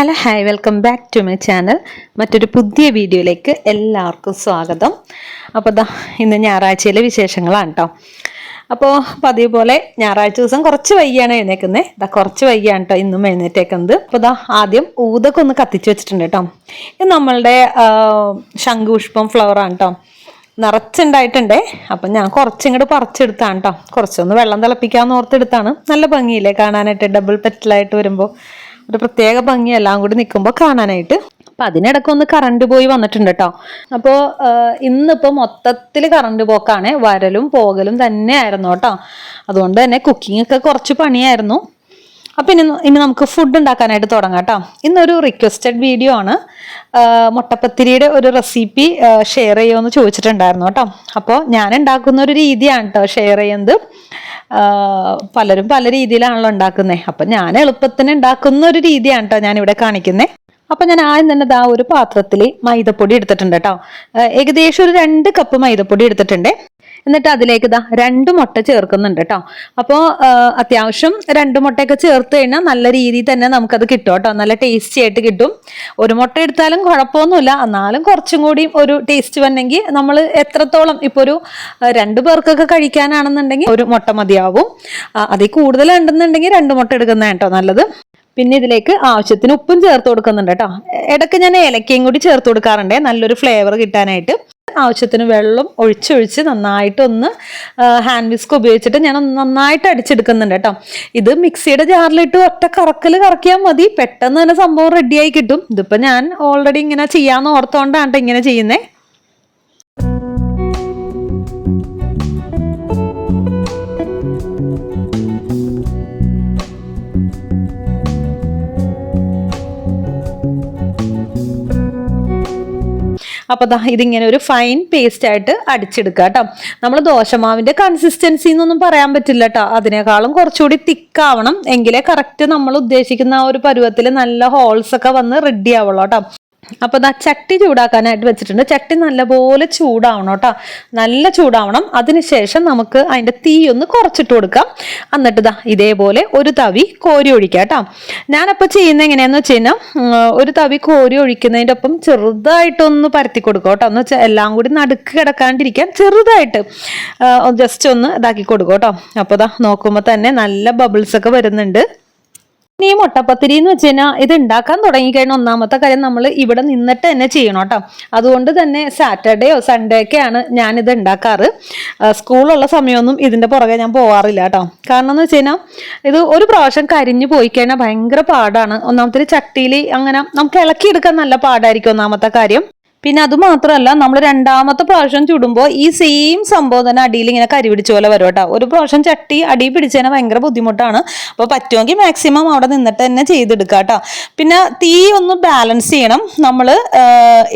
Hello hi welcome back to my channel മറ്റൊരു പുതിയ വീഡിയോയിലേക്ക് എല്ലാവർക്കും സ്വാഗതം. അപ്പോൾ ദാ ഇന്ന് ഞായറാഴ്ചയിലെ വിശേഷങ്ങളാണ് കേട്ടോ അപ്പോൾ പതിവ് പോലെ ഞായറാഴ്ച ദിവസം കുറച്ച് വൈകിയാണ് എഴുന്നേക്കുന്നത് ഇതാ കുറച്ച് വൈകിയാണ് കേട്ടോ ഇന്നും എഴുന്നേറ്റേക്കുന്നത്. അപ്പോൾ ദാ ആദ്യം ഊതൊക്കെ ഒന്ന് കത്തിച്ച് വെച്ചിട്ടുണ്ട് കേട്ടോ ഇത് നമ്മളുടെ ശംഖുപുഷ്പം ഫ്ലവറാണ് കേട്ടോ നിറച്ചുണ്ടായിട്ടുണ്ടേ. അപ്പം ഞാൻ കുറച്ചിങ്ങോട്ട് പറിച്ചെടുത്താണ് കേട്ടോ കുറച്ചൊന്ന് വെള്ളം തിളപ്പിക്കാമെന്ന് ഓർത്തെടുത്താണ്. നല്ല ഭംഗിയില്ലേ കാണാനായിട്ട്. ഡബിൾ പെറ്റലായിട്ട് വരുമ്പോൾ ഒരു പ്രത്യേക ഭംഗി എല്ലാം കൂടി നിൽക്കുമ്പോൾ കാണാനായിട്ട്. അപ്പം അതിനിടയ്ക്കൊന്ന് കറണ്ട് പോയി വന്നിട്ടുണ്ട് കേട്ടോ അപ്പോൾ ഇന്നിപ്പോൾ മൊത്തത്തിൽ കറണ്ട് പോക്കാണ്. വരലും പോകലും തന്നെ ആയിരുന്നു കേട്ടോ അതുകൊണ്ട് തന്നെ കുക്കിംഗ് ഒക്കെ കുറച്ച് പണിയായിരുന്നു. അപ്പം ഇനി ഇനി നമുക്ക് ഫുഡ് ഉണ്ടാക്കാനായിട്ട് തുടങ്ങാം കേട്ടോ ഇന്നൊരു റിക്വസ്റ്റഡ് വീഡിയോ ആണ്. മുട്ടപ്പത്തിരിയുടെ ഒരു റെസിപ്പി ഷെയർ ചെയ്യുമെന്ന് ചോദിച്ചിട്ടുണ്ടായിരുന്നു കേട്ടോ അപ്പോൾ ഞാൻ ഉണ്ടാക്കുന്ന ഒരു രീതിയാണ് കേട്ടോ ഷെയർ ചെയ്യുന്നത്. പലരും പല രീതിയിലാണല്ലോ ഉണ്ടാക്കുന്നത് അപ്പം ഞാൻ എളുപ്പത്തിന് ഉണ്ടാക്കുന്ന ഒരു രീതിയാണ് കേട്ടോ ഞാനിവിടെ കാണിക്കുന്നത് അപ്പം ഞാൻ ആദ്യം തന്നെ ദാ ഒരു പാത്രത്തിൽ മൈദപ്പൊടി എടുത്തിട്ടുണ്ട് കേട്ടോ ഏകദേശം ഒരു രണ്ട് കപ്പ് മൈദപ്പൊടി എടുത്തിട്ടുണ്ട്. എന്നിട്ട് അതിലേക്ക് ഇതാ രണ്ട് മുട്ട ചേർക്കുന്നുണ്ട് കേട്ടോ അപ്പോൾ അത്യാവശ്യം രണ്ട് മുട്ടയൊക്കെ ചേർത്ത് കഴിഞ്ഞാൽ നല്ല രീതിയിൽ തന്നെ നമുക്കത് കിട്ടും കേട്ടോ നല്ല ടേസ്റ്റി ആയിട്ട് കിട്ടും. ഒരു മുട്ട എടുത്താലും കുഴപ്പമൊന്നുമില്ല. എന്നാലും കുറച്ചും കൂടി ഒരു ടേസ്റ്റ് വന്നെങ്കിൽ നമ്മൾ എത്രത്തോളം ഇപ്പോൾ ഒരു രണ്ട് പേർക്കൊക്കെ കഴിക്കാനാണെന്നുണ്ടെങ്കിൽ ഒരു മുട്ട മതിയാവും. അതിൽ കൂടുതൽ ഉണ്ടെന്നുണ്ടെങ്കിൽ രണ്ട് മുട്ട എടുക്കുന്നതാണ് കേട്ടോ നല്ലത്. പിന്നെ ഇതിലേക്ക് ആവശ്യത്തിന് ഉപ്പും ചേർത്ത് കൊടുക്കുന്നുണ്ട് കേട്ടോ ഇടയ്ക്ക് ഞാൻ ഏലക്കയും കൂടി ചേർത്ത് കൊടുക്കാറുണ്ട്. നല്ലൊരു ഫ്ലേവർ കിട്ടാനായിട്ട്. ആവശ്യത്തിന് വെള്ളം ഒഴിച്ചൊഴിച്ച് നന്നായിട്ടൊന്ന് ഹാൻഡ് വിസ്ക് ഉപയോഗിച്ചിട്ട് ഞാൻ നന്നായിട്ട് അടിച്ചെടുക്കുന്നുണ്ട് കേട്ടോ. ഇത് മിക്സിയുടെ ജാറിലിട്ട് ഒറ്റ കറക്കൽ കറക്കിയാൽ മതി. പെട്ടെന്ന് തന്നെ സംഭവം റെഡിയായി കിട്ടും. ഇതിപ്പോൾ ഞാൻ ഓൾറെഡി ഇങ്ങനെ ചെയ്യാമെന്ന് ഓർത്തോണ്ടാണ് ഇങ്ങനെ ചെയ്യുന്നത് അപ്പോൾ ദാ ഇതിങ്ങനെ ഒരു ഫൈൻ പേസ്റ്റ് ആയിട്ട് അടിച്ചെടുക്കുക കേട്ടോ. നമ്മൾ ദോശമാവിന്റെ കൺസിസ്റ്റൻസി എന്നൊന്നും പറയാൻ പറ്റില്ല കേട്ടോ. അതിനേക്കാളും കുറച്ചുകൂടി തിക്കാവണം എങ്കിലേ കറക്റ്റ് നമ്മൾ ഉദ്ദേശിക്കുന്ന ആ ഒരു പരുവത്തിൽ നല്ല ഹോൾസ് ഒക്കെ വന്ന് റെഡി ആവുള്ളൂ കേട്ടോ. അപ്പൊ ദാ ചട്ടി ചൂടാക്കാനായിട്ട് വെച്ചിട്ടുണ്ട്. ചട്ടി നല്ലപോലെ ചൂടാവണം കേട്ടോ. നല്ല ചൂടാവണം. അതിനുശേഷം നമുക്ക് അതിന്റെ തീ ഒന്ന് കുറച്ചിട്ട് കൊടുക്കാം. എന്നിട്ട് ദാ ഇതേപോലെ ഒരു തവി കോരി ഒഴിക്കാം കേട്ടോ. ഞാനപ്പോൾ ചെയ്യുന്ന എങ്ങനെയാന്ന് വെച്ച് കഴിഞ്ഞാൽ ഒരു തവി കോരി ഒഴിക്കുന്നതിന്റെ ഒപ്പം ചെറുതായിട്ടൊന്ന് പരത്തി കൊടുക്കുക കേട്ടോ. എന്ന് വെച്ചാൽ എല്ലാം കൂടി നടുക്ക് കിടക്കാണ്ടിരിക്കാൻ ചെറുതായിട്ട് ജസ്റ്റ് ഒന്ന് ഇതാക്കി കൊടുക്കുക കേട്ടോ. അപ്പോൾ ദാ നോക്കുമ്പോൾ തന്നെ നല്ല ബബിൾസ് ഒക്കെ വരുന്നുണ്ട്. ഈ മുട്ടപ്പത്തിരി എന്ന് വെച്ച് കഴിഞ്ഞാൽ ഇത് ഉണ്ടാക്കാൻ തുടങ്ങിക്കഴിഞ്ഞ ഒന്നാമത്തെ കാര്യം നമ്മൾ ഇവിടെ നിന്നിട്ട് തന്നെ ചെയ്യണം കേട്ടോ. അതുകൊണ്ട് തന്നെ സാറ്റർഡേയോ സൺഡേ ഒക്കെയാണ് ഞാനിത് ഉണ്ടാക്കാറ് സ്കൂളുള്ള സമയമൊന്നും ഇതിന്റെ പുറകെ ഞാൻ പോവാറില്ല കേട്ടോ. കാരണം എന്ന് വെച്ച് കഴിഞ്ഞാൽ ഇത് ഒരു പ്രാവശ്യം കരിഞ്ഞു പോയി കഴിഞ്ഞാൽ ഭയങ്കര പാടാണ്. ഒന്നാമത്തെ ചട്ടിയിൽ അങ്ങനെ നമുക്ക് ഇളക്കിയെടുക്കാൻ നല്ല പാടായിരിക്കും ഒന്നാമത്തെ കാര്യം. പിന്നെ അത് മാത്രമല്ല നമ്മൾ രണ്ടാമത്തെ പ്രാവശ്യം ചുടുമ്പോൾ ഈ സെയിം സംഭവം തന്നെ അടിയിൽ ഇങ്ങനെ കരി പിടിച്ച പോലെ വരും കേട്ടോ. ഒരു പ്രാവശ്യം ചട്ടി അടി പിടിച്ചതിന് ഭയങ്കര ബുദ്ധിമുട്ടാണ്. അപ്പോൾ പറ്റുമെങ്കിൽ മാക്സിമം അവിടെ നിന്നിട്ട് തന്നെ ചെയ്തെടുക്കുക കേട്ടോ. പിന്നെ തീ ഒന്ന് ബാലൻസ് ചെയ്യണം. നമ്മൾ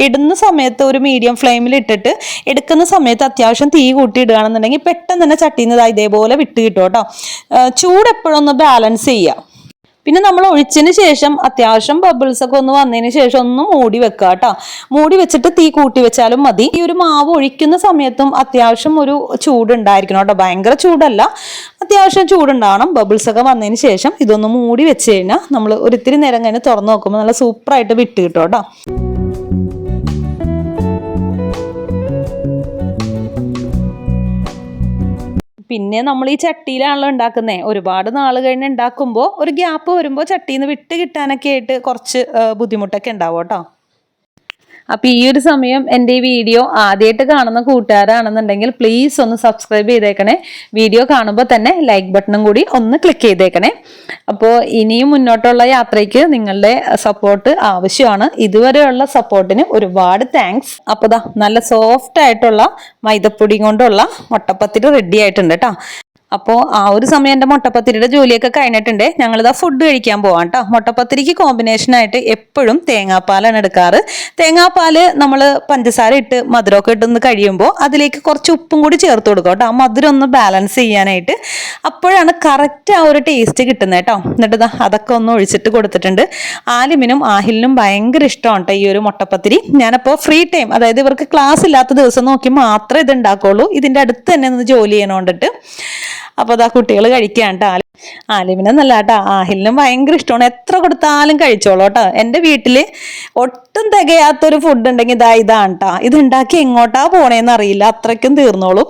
ഇടുന്ന സമയത്ത് ഒരു മീഡിയം ഫ്ലെയിമിൽ ഇട്ടിട്ട് എടുക്കുന്ന സമയത്ത് അത്യാവശ്യം തീ കൂട്ടി ഇടുകയാണെന്നുണ്ടെങ്കിൽ പെട്ടെന്ന് തന്നെ ചട്ടിയിൽ ഇതേപോലെ വിട്ട് കിട്ടും കേട്ടോ. ചൂട് എപ്പോഴൊന്ന് ബാലൻസ് ചെയ്യുക. പിന്നെ നമ്മൾ ഒഴിച്ചതിന് ശേഷം അത്യാവശ്യം ബബിൾസ് ഒക്കെ ഒന്ന് വന്നതിന് ശേഷം ഒന്ന് മൂടി വെക്കുക കേട്ടോ. മൂടി വെച്ചിട്ട് തീ കൂട്ടി വെച്ചാലും മതി. ഈ ഒരു മാവ് ഒഴിക്കുന്ന സമയത്തും അത്യാവശ്യം ഒരു ചൂട് ഉണ്ടായിരിക്കണം കേട്ടോ. ഭയങ്കര ചൂടല്ല. അത്യാവശ്യം ചൂടുണ്ടാവണം. ബബിൾസ് ഒക്കെ വന്നതിന് ശേഷം ഇതൊന്ന് മൂടി വെച്ച് കഴിഞ്ഞാൽ നമ്മൾ ഒരിത്തിരി നേരം കഴിഞ്ഞ് തുറന്നു നോക്കുമ്പോൾ നല്ല സൂപ്പറായിട്ട് വിട്ട് കിട്ടും കേട്ടോ. പിന്നെ നമ്മൾ ഈ ചട്ടിയിലാണല്ലോ ഉണ്ടാക്കുന്നത് ഒരുപാട് നാൾ കഴിഞ്ഞ് ഉണ്ടാക്കുമ്പോൾ ഒരു ഗ്യാപ്പ് വരുമ്പോൾ ചട്ടിയിൽ നിന്ന് വിട്ട് കിട്ടാനൊക്കെ ആയിട്ട് കുറച്ച് ബുദ്ധിമുട്ടൊക്കെ ഉണ്ടാവും കേട്ടോ. അപ്പോൾ ഈ ഒരു സമയം എന്റെ ഈ വീഡിയോ ആദ്യമായിട്ട് കാണുന്ന കൂട്ടുകാരാണെന്നുണ്ടെങ്കിൽ പ്ലീസ് ഒന്ന് സബ്സ്ക്രൈബ് ചെയ്തേക്കണേ. വീഡിയോ കാണുമ്പോൾ തന്നെ ലൈക്ക് ബട്ടണും കൂടി ഒന്ന് ക്ലിക്ക് ചെയ്തേക്കണേ. അപ്പോൾ ഇനിയും മുന്നോട്ടുള്ള യാത്രയ്ക്ക് നിങ്ങളുടെ സപ്പോർട്ട് ആവശ്യമാണ്. ഇതുവരെയുള്ള സപ്പോർട്ടിന് ഒരുപാട് താങ്ക്സ് അപ്പോൾ ദാ നല്ല സോഫ്റ്റ് ആയിട്ടുള്ള മൈദപ്പൊടി കൊണ്ടുള്ള മുട്ടപ്പത്തിരി റെഡി ആയിട്ടുണ്ട് കേട്ടോ അപ്പോൾ ആ ഒരു സമയം എന്റെ മുട്ടപ്പത്തിരിയുടെ ജോലിയൊക്കെ കഴിഞ്ഞിട്ടുണ്ട്. ഞങ്ങളിതാ ഫുഡ് കഴിക്കാൻ പോവാം കേട്ടോ മുട്ടപ്പത്തിരിക്ക് കോമ്പിനേഷനായിട്ട് എപ്പോഴും തേങ്ങാപ്പാലാണ് എടുക്കാറ്. തേങ്ങാപ്പാൽ നമ്മൾ പഞ്ചസാര ഇട്ട് മധുരമൊക്കെ ഇട്ടൊന്ന് കഴിയുമ്പോൾ അതിലേക്ക് കുറച്ച് ഉപ്പും കൂടി ചേർത്ത് കൊടുക്കും കേട്ടോ ആ മധുരം ഒന്ന് ബാലൻസ് ചെയ്യാനായിട്ട് അപ്പോഴാണ് കറക്റ്റ് ആ ഒരു ടേസ്റ്റ് കിട്ടുന്നത് കേട്ടോ എന്നിട്ട് അതൊക്കെ ഒന്ന് ഒഴിച്ചിട്ട് കൊടുത്തിട്ടുണ്ട്. ആലിമിനും ആഹിലിനും ഭയങ്കര ഇഷ്ടമാണ് കേട്ടോ ഈ ഒരു മുട്ടപ്പത്തിരി. ഞാനപ്പോൾ ഫ്രീ ടൈം അതായത് ഇവർക്ക് ക്ലാസ് ഇല്ലാത്ത ദിവസം നോക്കി മാത്രമേ ഇത് ഉണ്ടാക്കുള്ളൂ. ഇതിന്റെ അടുത്ത് തന്നെ ഒന്ന് ജോലി ചെയ്യണോണ്ടിട്ട്. അപ്പോൾ അതാ കുട്ടികൾ കഴിക്കുകയാണ് കേട്ടോ ആലിമിനെ നല്ല കേട്ടോ ആഹിലിനും ഭയങ്കര ഇഷ്ടമാണ് എത്ര കൊടുത്താലും കഴിച്ചോളൂ കേട്ടോ എന്റെ വീട്ടിൽ ഒട്ടും തികയാത്തൊരു ഫുഡ് ഉണ്ടെങ്കിൽ ഇതാ ഇതാണ് കേട്ടോ ഇത് ഉണ്ടാക്കി എങ്ങോട്ടാ പോണേന്ന് അറിയില്ല. അത്രയ്ക്കും തീർന്നോളും.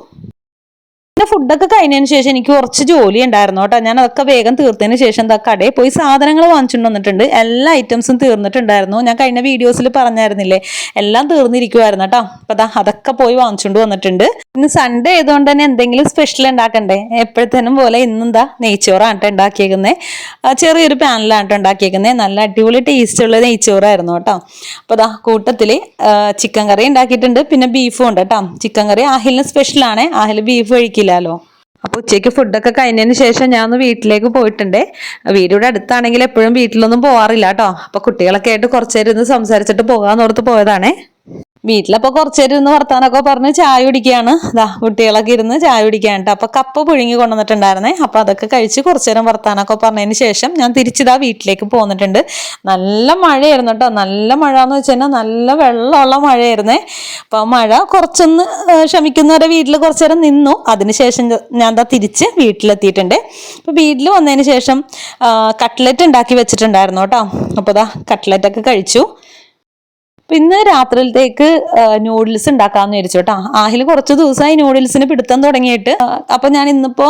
പിന്നെ ഫുഡൊക്കെ കഴിഞ്ഞതിന് ശേഷം എനിക്ക് കുറച്ച് ജോലി ഉണ്ടായിരുന്നു കേട്ടോ. ഞാൻ അതൊക്കെ വേഗം തീർത്തതിന് ശേഷം എന്താ കടയിൽ പോയി സാധനങ്ങൾ വാങ്ങിച്ചുകൊണ്ട് വന്നിട്ടുണ്ട്. എല്ലാ ഐറ്റംസും തീർന്നിട്ടുണ്ടായിരുന്നു. ഞാൻ കഴിഞ്ഞ വീഡിയോസിൽ പറഞ്ഞായിരുന്നില്ലേ? എല്ലാം തീർന്നിരിക്കുമായിരുന്നു കേട്ടോ. അപ്പൊ അതാ അതൊക്കെ പോയി വാങ്ങിച്ചുകൊണ്ട് വന്നിട്ടുണ്ട്. ഇന്ന് സൺഡേ ആയതുകൊണ്ട് തന്നെ എന്തെങ്കിലും സ്പെഷ്യൽ ഉണ്ടാക്കണ്ടേ? എപ്പോഴത്തേനും പോലെ ഇന്നെന്താ നെയ്ച്ചോറാണ് കേട്ടോ ഉണ്ടാക്കിയേക്കുന്നത് ചെറിയൊരു പാനിലാണ് കേട്ടോ ഉണ്ടാക്കിയേക്കുന്നത് നല്ല അടിപൊളി ടേസ്റ്റ് ഉള്ള നെയ്ച്ചോറായിരുന്നു കേട്ടോ. അപ്പോൾ അതാ കൂട്ടത്തിൽ ചിക്കൻ കറി ഉണ്ടാക്കിയിട്ടുണ്ട്. പിന്നെ ബീഫും ഉണ്ട് കേട്ടോ. ചിക്കൻ കറി ആഹിലിന് സ്പെഷ്യലാണ് ആഹിൽ ബീഫ് കഴിക്കില്ലല്ലോ അപ്പോൾ ഉച്ചയ്ക്ക് ഫുഡൊക്കെ കഴിഞ്ഞതിന് ശേഷം ഞാൻ ഒന്ന് വീട്ടിലേക്ക് പോയിട്ടുണ്ട്. വീടിവിടെ അടുത്താണെങ്കിൽ എപ്പോഴും വീട്ടിലൊന്നും പോവാറില്ല കേട്ടോ. അപ്പോൾ കുട്ടികളൊക്കെ ആയിട്ട് കുറച്ചേരം ഇരുന്ന് സംസാരിച്ചിട്ട് പോകാന്നോർത്ത് പോയതാണേ. വീട്ടിലപ്പോൾ കുറച്ച് നേരം വർത്താനൊക്കെ പറഞ്ഞ് ചായ കുടിക്കുകയാണ് ഇതാ കുട്ടികളൊക്കെ ഇരുന്ന് ചായ കുടിക്കുകയാണ് കേട്ടോ അപ്പോൾ കപ്പ് പുഴുങ്ങി കൊണ്ടുവന്നിട്ടുണ്ടായിരുന്നേ. അപ്പോൾ അതൊക്കെ കഴിച്ച് കുറച്ച് നേരം വർത്താനൊക്കെ പറഞ്ഞതിന് ശേഷം ഞാൻ തിരിച്ചിതാ വീട്ടിലേക്ക് പോന്നിട്ടുണ്ട്. നല്ല മഴയായിരുന്നു കേട്ടോ നല്ല മഴ എന്ന് വെച്ച് കഴിഞ്ഞാൽ നല്ല വെള്ളമുള്ള മഴയായിരുന്നേ. അപ്പോൾ മഴ കുറച്ചൊന്ന് ക്ഷമിക്കുന്നവരെ വീട്ടിൽ കുറച്ച് നേരം നിന്നു അതിനുശേഷം ഞാൻ എന്താ തിരിച്ച് വീട്ടിലെത്തിയിട്ടുണ്ട്. അപ്പോൾ വീട്ടിൽ വന്നതിന് ശേഷം കട്ട്ലറ്റ് ഉണ്ടാക്കി വെച്ചിട്ടുണ്ടായിരുന്നു കേട്ടോ അപ്പോൾ ഇതാ കട്ട്ലറ്റൊക്കെ കഴിച്ചു. അപ്പൊ ഇന്ന് രാത്രിയിലത്തേക്ക് നൂഡിൽസ് ഉണ്ടാക്കാന്ന് വിചാരിച്ചു കേട്ടോ. ആഹിൽ കുറച്ച് ദിവസമായി നൂഡിൽസിന് പിടുത്തം തുടങ്ങിയിട്ട്. അപ്പൊ ഞാൻ ഇന്നിപ്പോ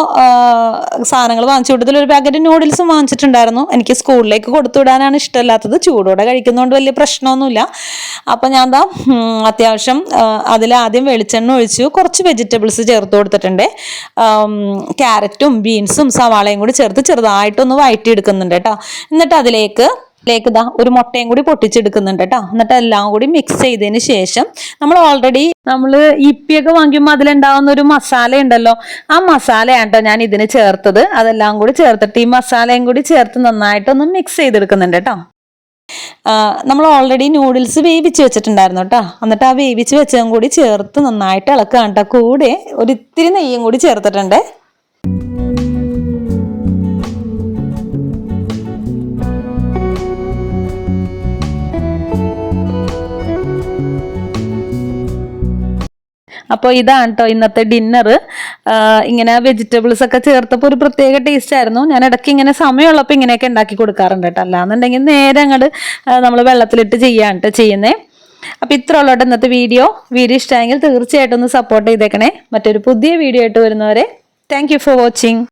സാധനങ്ങൾ വാങ്ങിച്ചു. കൊടുത്തതിൽ ഒരു പാക്കറ്റ് നൂഡിൽസും വാങ്ങിച്ചിട്ടുണ്ടായിരുന്നു. എനിക്ക് സ്കൂളിലേക്ക് കൊടുത്തു വിടാനാണ് ഇഷ്ടമല്ലാത്തത്. ചൂടോടെ കഴിക്കുന്നതുകൊണ്ട് വലിയ പ്രശ്നമൊന്നുമില്ല. അപ്പൊ ഞാൻ എന്താ അത്യാവശ്യം അതിൽ ആദ്യം വെളിച്ചെണ്ണ ഒഴിച്ചു. കുറച്ച് വെജിറ്റബിൾസ് ചേർത്ത് കൊടുത്തിട്ടുണ്ട്. ക്യാരറ്റും ബീൻസും സവാളയും കൂടി ചേർത്ത് ചെറുതായിട്ടൊന്ന് വഴറ്റിയെടുക്കുന്നുണ്ട് കേട്ടോ. എന്നിട്ട് അതിലേക്ക് ലേക്ക് ഇതാ ഒരു മുട്ടയും കൂടി പൊട്ടിച്ചെടുക്കുന്നുണ്ട് കേട്ടോ. എന്നിട്ട് എല്ലാം കൂടി മിക്സ് ചെയ്തതിന് ശേഷം നമ്മൾ ഓൾറെഡി നമ്മൾ ഇപ്പിയൊക്കെ വാങ്ങിക്കുമ്പോൾ അതിലുണ്ടാവുന്ന ഒരു മസാല ഉണ്ടല്ലോ. ആ മസാലയാണ് കേട്ടോ ഞാൻ ഇതിന് ചേർത്തത്. അതെല്ലാം കൂടി ചേർത്തിട്ട് ഈ മസാലയും കൂടി ചേർത്ത് നന്നായിട്ടൊന്ന് മിക്സ് ചെയ്തെടുക്കുന്നുണ്ട് കേട്ടോ നമ്മൾ ഓൾറെഡി നൂഡിൽസ് വേവിച്ച് വെച്ചിട്ടുണ്ടായിരുന്നു കേട്ടോ എന്നിട്ട് ആ വേവിച്ച് വെച്ചതും കൂടി ചേർത്ത് നന്നായിട്ട് ഇളക്കുകയാണ് കേട്ടോ കൂടെ ഒരു ഇത്തിരി നെയ്യും കൂടി ചേർത്തിട്ടുണ്ട്. അപ്പോൾ ഇതാണ് കേട്ടോ ഇന്നത്തെ ഡിന്നർ ഇങ്ങനെ വെജിറ്റബിൾസ് ഒക്കെ ചേർത്തപ്പോൾ ഒരു പ്രത്യേക ടേസ്റ്റ് ആയിരുന്നു. ഞാൻ ഇടയ്ക്ക് ഇങ്ങനെ സമയമുള്ളപ്പോൾ ഇങ്ങനെയൊക്കെ ഉണ്ടാക്കി കൊടുക്കാറുണ്ട് കേട്ടോ അല്ലാന്നുണ്ടെങ്കിൽ നേരെ അങ്ങോട്ട് നമ്മൾ വെള്ളത്തിലിട്ട് ചെയ്യാൻ കേട്ടോ ചെയ്യുന്നേ. അപ്പോൾ ഇത്ര ഉള്ളോട്ട് ഇന്നത്തെ വീഡിയോ വീഡിയോ ഇഷ്ടമായെങ്കിൽ തീർച്ചയായിട്ടും ഒന്ന് സപ്പോർട്ട് ചെയ്തേക്കണേ. മറ്റൊരു പുതിയ വീഡിയോ ആയിട്ട് വരുന്നവരെ താങ്ക് ഫോർ വാച്ചിങ്